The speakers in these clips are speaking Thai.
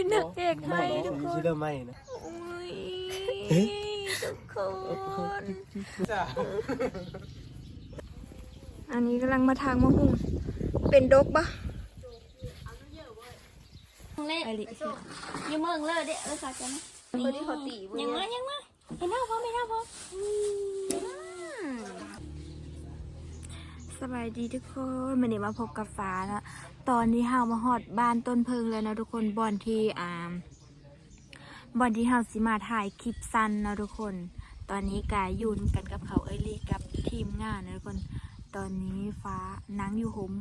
ยนักเอกไทยทุกคนชื่อเริ่มไม่นะโอ้ยทุกคนอันนี้กำลังมาทางมะฮุ่งเป็นดกปะเล่ไอริยังมึงเลยเด็กเออสักกันนะคนที่เขาตียังมายังมาเห็นหน้าพร้อมเห็นหน้าพร้อ สบายดีทุกคนวันนี้มาพบกับฟ้านะตอนนี้เฮามาฮอดบ้านต้นเพิงแล้วนะทุกคนบอนที่อ่าบอนที่เฮาสิมาถ่ายคลิปสั้นนะทุกคน ตอนนี้กายยุนกันกับเขาเอลีกับทีมงานนะทุกคน ตอนนี้ฟ้านั่งอยู่หม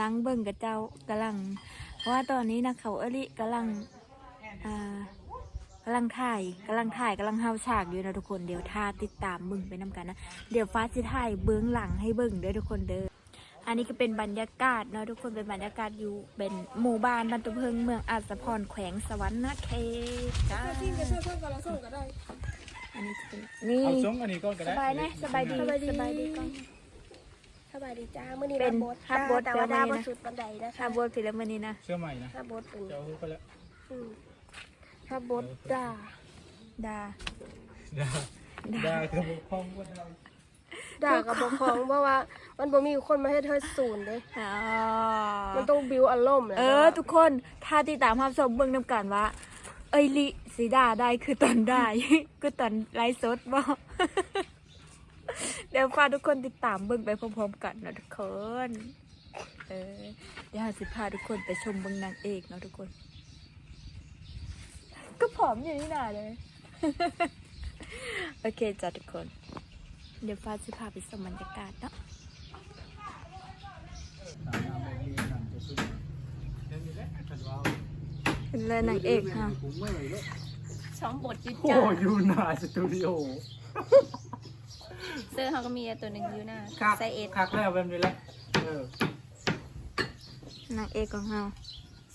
นั่งเบิ่งกับเจ้ากำลัง เพราะว่าตอนนี้นะเขาเอลีกำลังอ่า กำลังถ่ายกำลังถ่ายกำลังเฮาฉากอยู่นะทุกคนเดี๋ยวท่าติดตามเบิ่งไปน้กันนะเดี๋ยวฟ้าสิถ่ายเบื้องหลังให้เบิ่งเด้อทุกคนเด้ออันนี้ก็เป็นบรรยากาศเนาะทุกคนเป็นบรรยากาศอยู่เป็นหมู่บ้านบ้านตุเพิงเมืองอาสะพรแขวงสวรรค์นเขตจ้าอันนี้จะเป็นนี่เอาชงอันนี้ก่อนก็สได้บายนะสบายดีสบายดีก่อนสบายดีจ้ามื่อนี้เป็นรับบทรับบทแต่ว่าเดี๋ดายวบมื้อนี้นะสุดปันไดนะถ้าคะบทผิดแล้วมันนี้นะเชื่อใหม่นะรับบทเป็นเจ้าไปแล้ว อืม รับบทดาดาดาดาคือบุคคลว่าเราดากับบกครองเพราะว่า มันบ่มีคนมาให้เธอศูนย์เลยอ๋อมันต้องบิวอารมณ์แหละเออ ทุกคนถ้าติดตามภาพชมเบื้องนำกันว่า เอ้ยลิสีดาได้คือตอนได้ คือตอนไลฟ์สดบ่เดี๋ยวฝากทุกคนติดตามเบิ่งไปพร้อมๆกันนะทุกคน เออ เดี๋ยวเราสิพาทุกคนไปชมเบิ่งนางเอกเนาะทุกคน ก็ผอมอยู่นี่นาเลย โอเคจ้ะทุกคน เดี๋ยวฟ้าสิพาไปชมบรรยากาศเนาะตามน้ำแบบนี้นำจะขึ้นเดี๋ยวนี้แหละฉันว่าเป็นเลยนางเอกค่ะผมไม่เลยช้อมบทจุดโอ้จ้าอยู่หน้าสตูดิโอเสื้อเขาก็มีตัวหนึ่งอยู่หน้าคักไซเอ็ดคักแล้วแบบนี้แหละเออนางเอกของเรา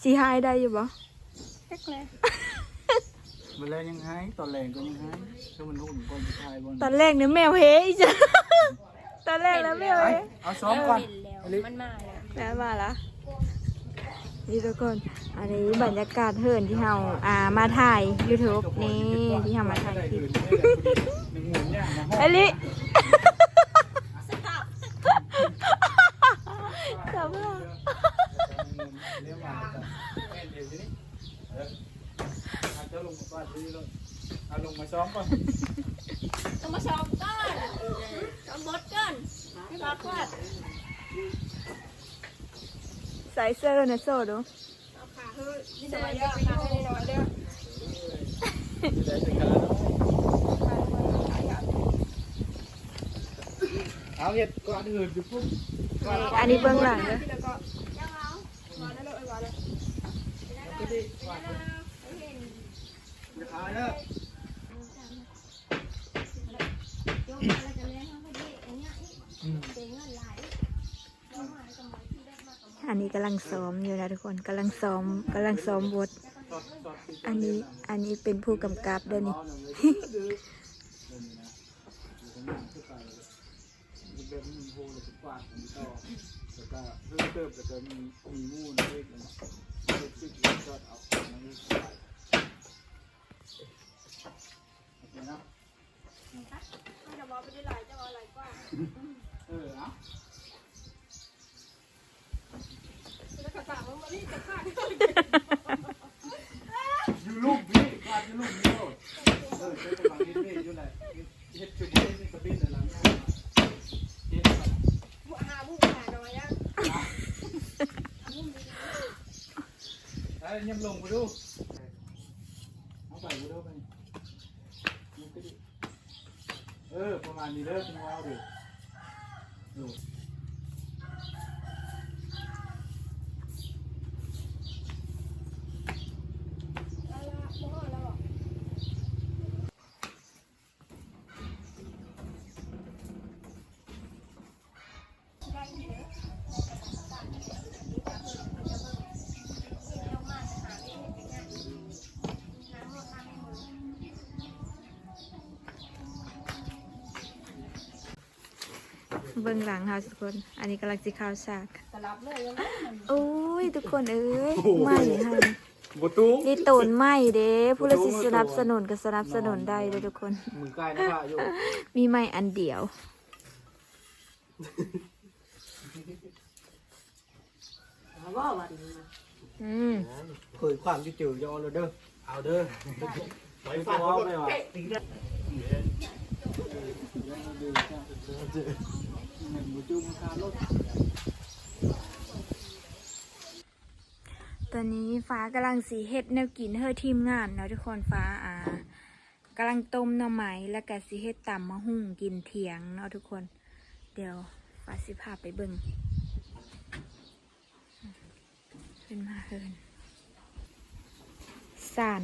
สีหายได้อยู่บ่แค่เลย มันแล้วยังไงตอนแรงก็ยังไงคือมันหุ่นก้อนผู้ชายบนตอนแรกเนี่ยแมวเฮอีจ้ะตอนแรกแล้วแมวไปเฮเอาซ้อมก่อนเห็นแล้วอันนี้มันมาแล้วแม่มาละนี่ทุกคน อันนี้บรรยากาศเหินที่เราอ่ามาถ่าย YouTube นี่ที่เรามาถ่ายคลิปหนึ่งหมุนเนี่ยมาห้อเอลิสภาพ เลี้ยวมาแม่เดี๋ยวนี้เออเอาเจ้าล งมาก่อนที่รถเอาลงมาซ้อมก่อนต้องมาช้อมก่อนช้อมบทก่อนให้รักว่าใส่เสื้อเนโซดูเสื้อเยอะค่ะจะได้เป็นการเอาเห็ดก่อนอื่นอยู่ปุ๊บนี่อันนี้เบื้องหลังเลยก็ดีก่อนจะขายแล้วอัน อันนี้กำลังซ้อมอยู่นะทุกคนกำลังซ้อมกำลังซ้อมบท อันนี้อันนี้เป็นผู้กำกับด้อนี่แบบมีโฮเลยกว้างมีต่อแล้วก็เพิ่มเติมแล้วก็มีมีมูนเล็กนะเล็กซิกแล้วก็เอาอันนี้ใส่โอเคนะเออเอาอยู่ลูกพี่ขาดอยู่ลูกนี่โลดเออใช้กำลังนิดนี่อยู่ไหนเฮ็ดชุดนี้นี่กระบิ้นอะไรนะเฮ็ดอะไรไอ้ยำลงไปดูเอาไปดูดูไปนี่ก็ดีเออประมาณนี้เด้อคุณว้าวดิดู เบื้องหลังค่ะทุกคน อันนี้กำลังสิเข้าวฉากโอ้ยทุกคนเอ้ยไม่ค่ะบูตูนี่ตูนไม่เด้ผู้ละสิสนับสนุนก็สนับสนุนได้เลยทุกคน มือใกล้นะคะอยู่มีไม่อันเดียว อืมเผยความที่จืดยอเลยเด้อ เอาเด้อไว้ฟันเขาไม่ว่าบู ตอนนี้ฟ้ากำลังสีเฮ็ดแนวกินเฮอทีมงานเนาะทุกคนฟ้าอ่ากำลังต้มหน่อไม้แล้วก็สีเฮ็ดตำมะฮุ่งกินเถียงเนาะทุกคน เดี๋ยวฟ้าสิพาไปเบิ่งขึ้นมาเฮินสาน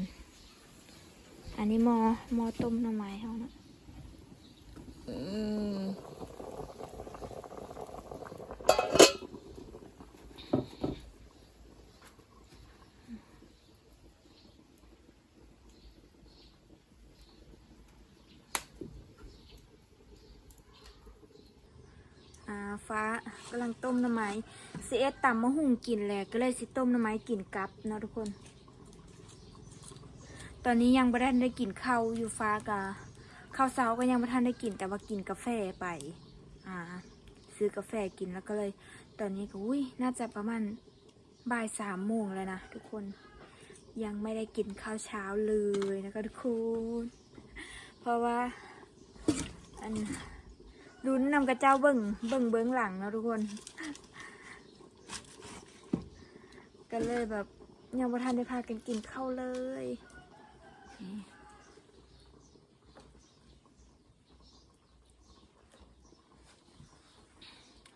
อันนี้มอมอต้มหน่อไม้เฮาเนาะอืม ฟ้ากำลังต้มน้ำไม้ซีเอสตำมะฮุ่งกินแหละก็เลยสิต้มน้ำไม้กินกับเนาะทุกคน ตอนนี้ยังไม่ได้ได้กินข้าวอยู่ฟ้ากะข้าวเช้าก็ยังไม่ทันได้กินแต่ว่ากินกาแฟไป อ่า ซื้อกาแฟกินแล้วก็เลย ตอนนี้ก็อุ้ยน่าจะประมาณบ่ายสามโมงแล้วนะทุกคนยังไม่ได้กินข้าวเช้าเลยนะคะทุกคน เพราะว่าอัน ลุ้นนำกระเจ้าเบิ่งเบิ่งเบิ้งหลังนะทุกคน ก็เลยแบบยังบ่ทันได้พากันกินข้าวเลย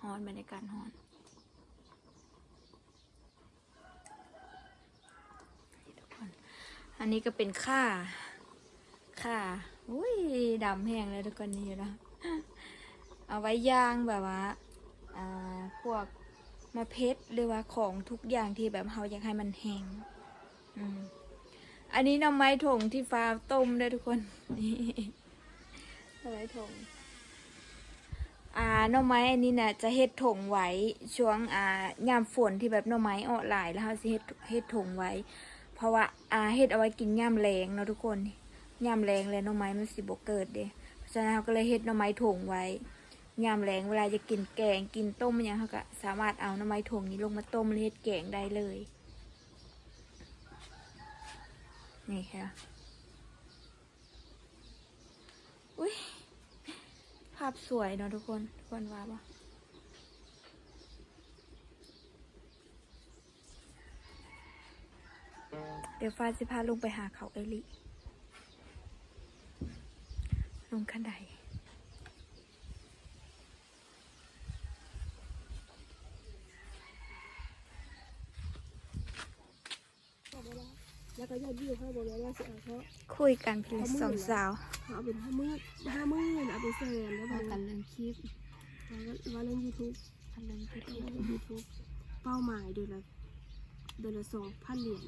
ฮอนบรรยากาศฮอนนี่ทุกคนอันนี้ก็เป็นข้าข้าอุ้ยดำแห้งเลยทุกคนนี่อยู่แล้ว เอาไว้ย่างแบบว่าพวกมะเพชรหรือว่าของทุกอย่างที่แบบเราอยากให้มันแห้งอ,อันนี้น้ำไม้ถงที่ฟ้าต้มได้ทุกคนน้ำไม้ถงอ่าน่อไม้อันนี้น่ะจะเฮ็ดถงไว้ช่วงอ่ายามฝนที่แบบน่อไม้ออกหลายแล้วเราสิเฮ็ดเฮ็ดถงไว้ เพราะว่าอ่าเฮ็ดเอาไว้กินยามแรงเนาะทุกคนยามแรงเลยน่อไม้มันสิบ่เกิดเด้เพราะฉะนั้นเราก็เลยเฮ็ดน่อไม้ถงไว้ ยามแรงเวลาจะกินแกงกินต้มอหยังเขาก็สามารถเอาน่อไม้ถงนี้ลงมาต้มแล้วเฮ็ดแกงได้เลย นี่ค่ะอุ้ยภาพสวยเนาะทุกคน ทุกคนว่าปะเดี๋ยวฟ้าสิพาลงไปหาเขาเอลิ ลงขันได แล้วก็ยอดวิวเขาบอกว่าสิเอาเพราะคุยกันเพียงสองสาวเอาเป็นห้ามืดห้ามืดเอาไปแสนแล้วบอกกันเรื่องคลิปว่าเล่นยูทูบเล่นยูทูบเป้าหมายเดือนละเดือนละสองพันเหรียญ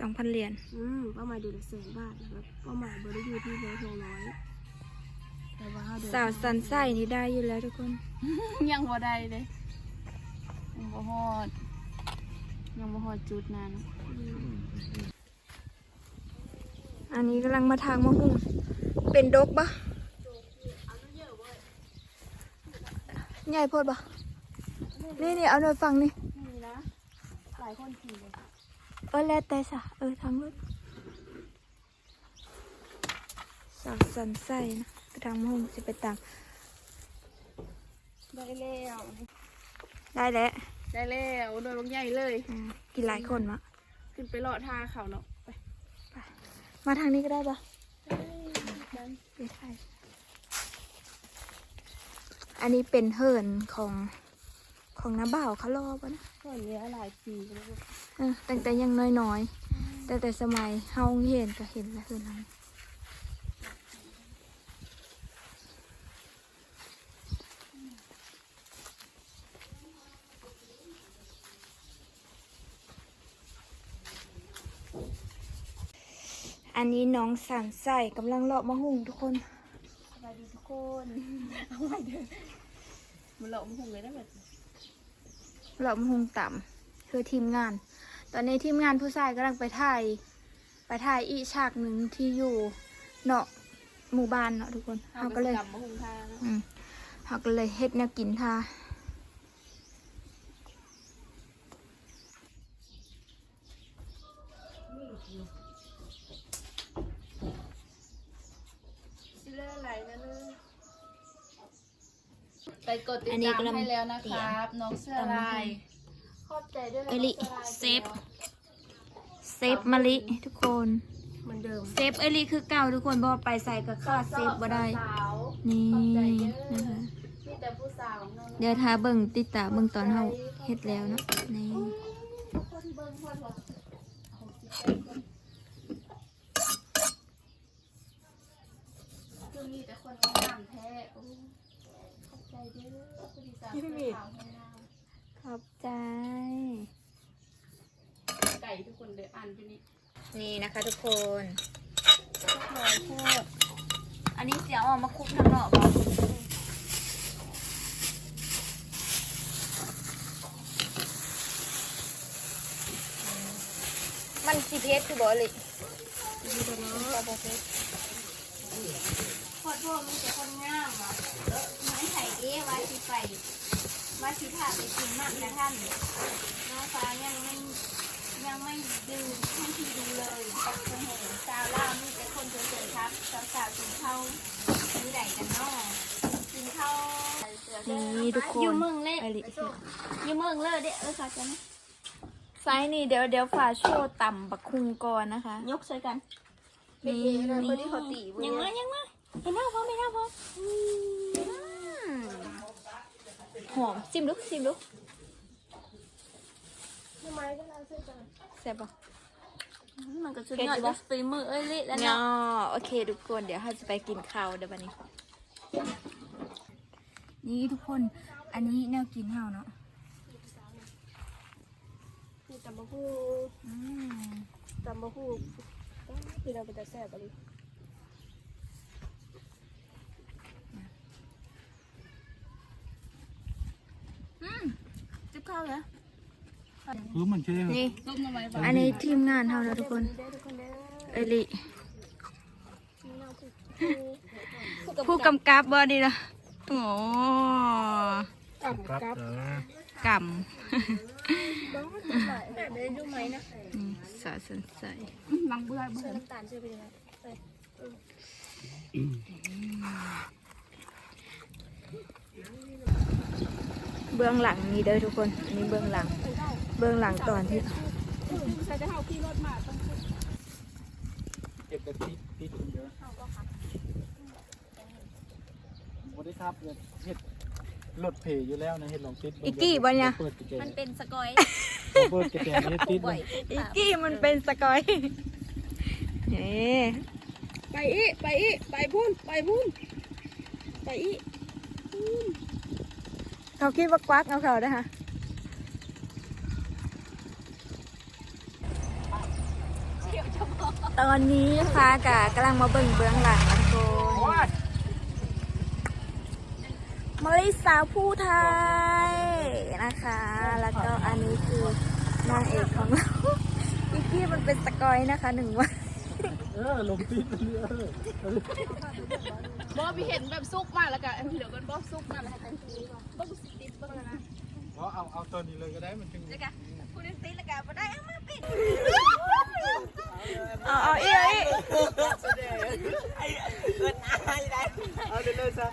สองพันเหรียญอืมเป้าหมายเดือนละแสนบาทนะครับเป้าหมายบริยูที่ร้อยสองร้อยแต่ว่าเดือนสาวสันไส้นี่ได้อยู่แล้วทุกคน ยังบ่ได้เลยยังบ่ฮอดยังบ่ฮอดจุดนั้นอั นนี้กำลังมาทางมะฮุ่งเป็นดกปะใหญ่โพดปะนี่นี่เอาหน่อยฟังนี่นี่นะหลายคนขี่เลยเออแล้วแต่สะเออทางรถสาวสันไส้นะไปทางมะฮุ่งจะไปตามได้แล้วได้แล้วได้แล้วโดยลงใหญ่เลยอืมกินหลายคนมะขึ้นไปเลาะทาเขาเนาะไป มาทางนี้ก็ได้ปะไปถ่ายอันนี้เป็นเหินของของน้าบ่าวเขารอปะนะก่อนเนี้ยหลายปีแล้วเออตั้งแต่ยังน้อยๆ แต่แต่สมัยเฮาเห็นก็เห็นแล้วคือนั้น อันนี้น้องสันใส่กำลังเลาะมะฮุ่งทุกคนสวัสดีทุกคนเอาไว้เด้อมันเลาะมันคงเลยได้แบบเลาะมะฮุ่งต่ำคือทีมงาน ตอนนี้ทีมงานผู้ชายกำลังไปถ่ายไปถ่ายอีกฉากหนึ่งที่อยู่เนาะหมู่บ้านเนาะทุกคนเขาก็เลยกลับมาหุงทาเนาะอืมเขาก็เลยเฮ็ดแนวกินท่า สิเลืออะไรนะเลือ ไปกดติดตามให้แล้วนะครับ น้องเสื้อลายขอบใจด้วยนะเอลิน้งสื้อลายเซฟ เซฟมะลิทุกคน เหมือนเดิมเซฟเอลิคือเก่าทุกคนบอกไปใส่กับข้าเซฟบ่ได้ สาวนี่ขอบใจเด้อนะคะ มีแต่ผู้สาวเนาะเดี๋ยวถ้าเบิ่งติดตามเบิ่งตอนเฮาเฮ็ดแล้วเนาะนี่คนเบิ่งคนบอกคือมีแต่คนงามแท้โอ้ขอบใจ เด้อผู้ดีสาวเสื้อขาวให้เราขอบใจ ไก่ทุกคนเด้ออ่านไปนี่นี่นะคะทุกคนลอยโคตรอันนี้เสียงออกมาคลุกทางนอกบ่มันสิเพชรคือบ่เลยขอ โทษมันจะคนงามอะมันไข่เอ๊ว่าสิไปว่าสิพาไปกินมากนะท่านน้องฟ้ายังไม่ยังไม่ดูท่านที่ดูเลยเคยเห็นสาวลามีแต่คนสวยๆครับสาวๆกินข้าวมื้อใดกันเนาะกินข้าวนี่ทุกคนอยู่เมืองเล่อยู่เมืองเล่เด้อเออค่ะกันไซนี่เดี๋ยวเดี๋ยวฝาโชว์ต่ำบักคุงก่อนนะคะ ยกใส่กันนี่นี่ยังมายังมา เห็นหน้าพร้อมเห็นหน้าพร้อมหอมซิมลุกซิมลุกทำไมก็เราซื้อกันแซ่บปะมันก็ชุดยอดยกฝีมือเอ้ยเละแล้วเนาเนาะะโอเคทุกคนเดี๋ยวเราจะไปกินข้าวเดี๋ยววันนี้ นี่ทุกคนอันนี้แนวกินเฮาเนาะคือตำมะฮูอืมตำมะฮูคือเราเป็นแต่แซ่บอะไร จิบข้าว เหรอคือมันใช่ไหมนี่ต้มมาไว้บ้างอันนี้ทีมงานเฮานะทุกคนได้ทุกคนได้เอลิเราคือผู้กำกับบอดีละโอ้กับครับกับเออกำแบบนี้ดูไหมนะนี่สาสนใสลังเบื่อเบื่อน้ำตาลช่วยไปเลยไป เบื้องหลังนี่เด้อทุกคนอันนี้เบื้องหลัง เบื้องหลังตอนที่ใช้จะเฮาขี่รถมาต้องเก็บกระติดติดคนเยอะบริครับเนี่ยเห็ดรถเพอยู่แล้วนะเห็ดลองติดอีกกี้บ่เนี่ยเปิดกระเจมันเป็นสกอยเปิดกระเจนี่ติดเลยอีกกี้มันเป็นสกอยนี่ไปอีไปอีไปพุ่นไปพุ่นไปอี เขาคิดว่ากวักเอาเขานะคะตอนนี้ฟ้ากะกำลังมาเบิ่งเบื้องหลังนะทุกคนมาลิสาวผู้ไทยนะคะ แล้วก็อันนี้คือ นางเอกของเรา อีกกี้มันเป็นสกอยนะคะหนึ่งวัน เออลงติดเลยเออบอพี่เห็นแบบซุกมาแล้วก็เหลือกันบอซุกมาแล้วกันบ้งติดบ้างนะเอาเอาเอาตัวนี้เลยก็ได้มันถึงแล้วกันคุณติดแล้วกันมาได้เอามาปิดเอาเอาอีกเอาอีกเอาเลยเลยซะ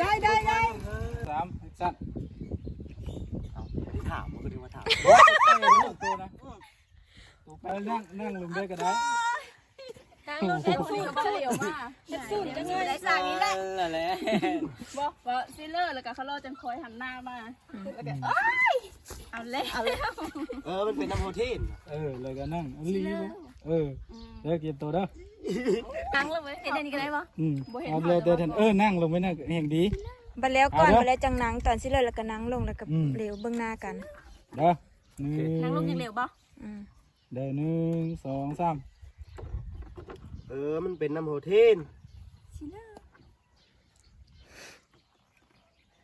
ได้ได้ได้สามสั้นถามมันก็ถึงมาถามตัวนะตัวไปนั่งนั่งลงได้ก็ได้ทางรถเอ็นซูนก็เหลียวมาเอ็นซูนจะมีอะไรสั่งนี่แหละนั่นแหละบอกว่าซิลเลอร์แล้วก็เขารอจังคอยหันหน้ามาแล้วก็เอ้ยเอาแล้วเออมันเป็นน้ำโพทีนเออเลยก็นั่งอันลีเลยเออเลิกเก็บตัวเด้อนั่งเลยเว้ยเห็นอันนี้ก็ได้ปะอืมเอาเลยเดินเออนั่งลงไปนั่งแห่งดีบัดแล้วก่อนเอาเด้อบัดแล้วจังหนังตอนสิเลยแล้วก็หนังลงแล้วก็อืมเร็วเบื้องหน้ากันเด้อหนึ่งนั่งลงยังเร็วปะอืมเด้อหนึ่งสองสาม เออ มันเป็นน้ำโพทีน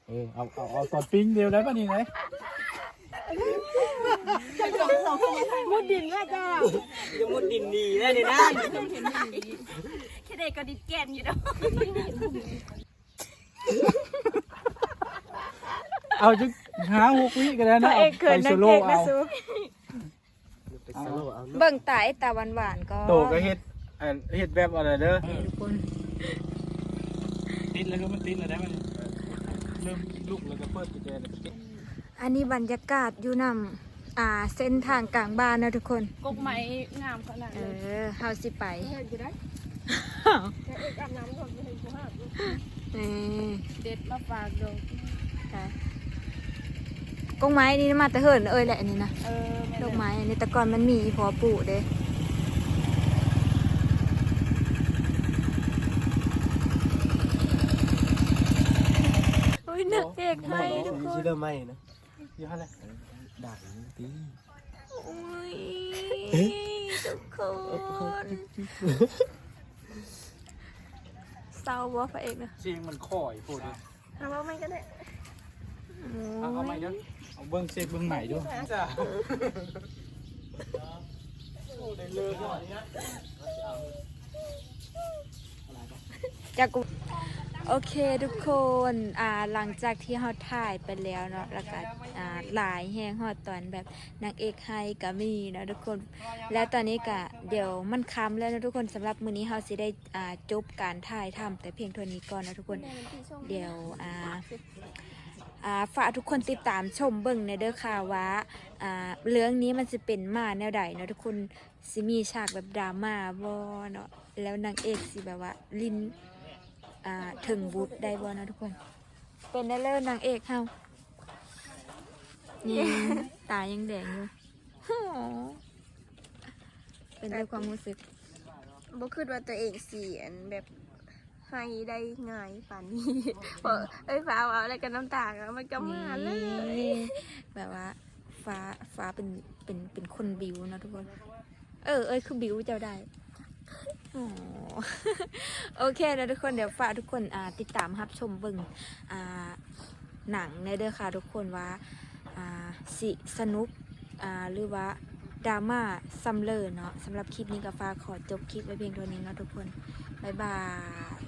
เออเอาเอาเอาตอนปิ้งเดียวได้ป่ะนี่ไหนมุดดินแม่จ้าจะมุดดินดีแล้วนี่นะแค่เด็กก็ดิดแกนอยู่ดอกเอาจะหาหกวิกันแล้วพนะระเอกเขินไปนางโซโล่เอกนะเอาซูไปสโลว์เอาเนาะเบิ่งตาไอ้ตาหวานๆก็โตก็เฮ็ดเอ่อเฮ็ดแบบอะไรเด้อทุกคนติดแล้วก็มันติดแล้วได้มันเริ่มลุกแล้วก็เปิดกุญแจแล้วก็ติดอันนี้บรรยากาศอยู่นำอ่าเส้นทางกลางบ้านนะทุกคน กกไม้งามขนาดเอเลยอเฮาสิไปเห็นอยู่ได้แค่เอกอาบน้ำก่อนไม่เห็นกูห้ามเออเด็ดมาฝากดอกค่ะกงไม้นี่มาแต่เหินเอ้ยแหละอันนี้นะ เออแม่ดอกไม้อันนี้แต่ก่อนมันมีอีพอปลูกเด้ นักเอกไทยทุกคนชื่อเริ่มไหมนะยู่หั่นแหละด่างตีโอ้ยทุกคนเศร้าบ่พระเอกนะเสียงมันค่อยพูดดิทำว่าไม่ก็ได้เอาเอาใหม่เด้อเอาเบิ่งเซฟเบิ่งใหม่ด้วยจ้าจากกู โอเคทุกคนอ่าหลังจากที่เราถ่ายไปแล้วเนาะแล้วก็อ่าหลายแห้งฮอดตอนแบบนางเอกไฮก็มีเนาะทุกคน แล้วตอนนี้ก็เดี๋ยวมันค่ำแล้วนะทุกคนสำหรับมื้อนี้เราสิได้อ่าจบการถ่ายทำแต่เพียงเท่านี้ก่อนนะทุกคน เดี๋ยวอ่าอ่าฝากทุกคนติดตามชมเบิ่งในเด้อค่ะว่าอ่าเรื่องนี้มันจะเป็นมาแนวใดเนาะทุกคนสิมีฉากแบบดราม่าบ่เนาะแล้วนางเอกสิแบบว่าลิ้น อ่าถึงบุตรได้บ่เนาะทุกคน เป็นได้เลยนางเอกเฮานี่ตายังแดงอยู่เป็นได้ความรู้สึกบ่คิดว่าตัวเองเสียนแบบให้ได้ง่ายป่านนี้เพราะเอ้ยฟ้าเอาอะไรกันน้ำตาแล้วมันก็มาเลยนี่แบบว่า ฟ้าฟ้าเป็นเป็นเป็นคนบิวเนอะทุกคน เออเอ้ยคือบิวเจ้าได้อ๋อ โอเคนะทุกคนเดี๋ยวฝากทุกคนติดตามรับชมเบิ่งหนังในเด้อค่ะทุกคนว่าสิสนุกหรือว่าดราม่าซัมเลอร์เนาะสำหรับคลิปนี้ก็ฝากขอจบคลิปไว้เพียงเท่านี้เนาะทุกคน บ๊ายบาย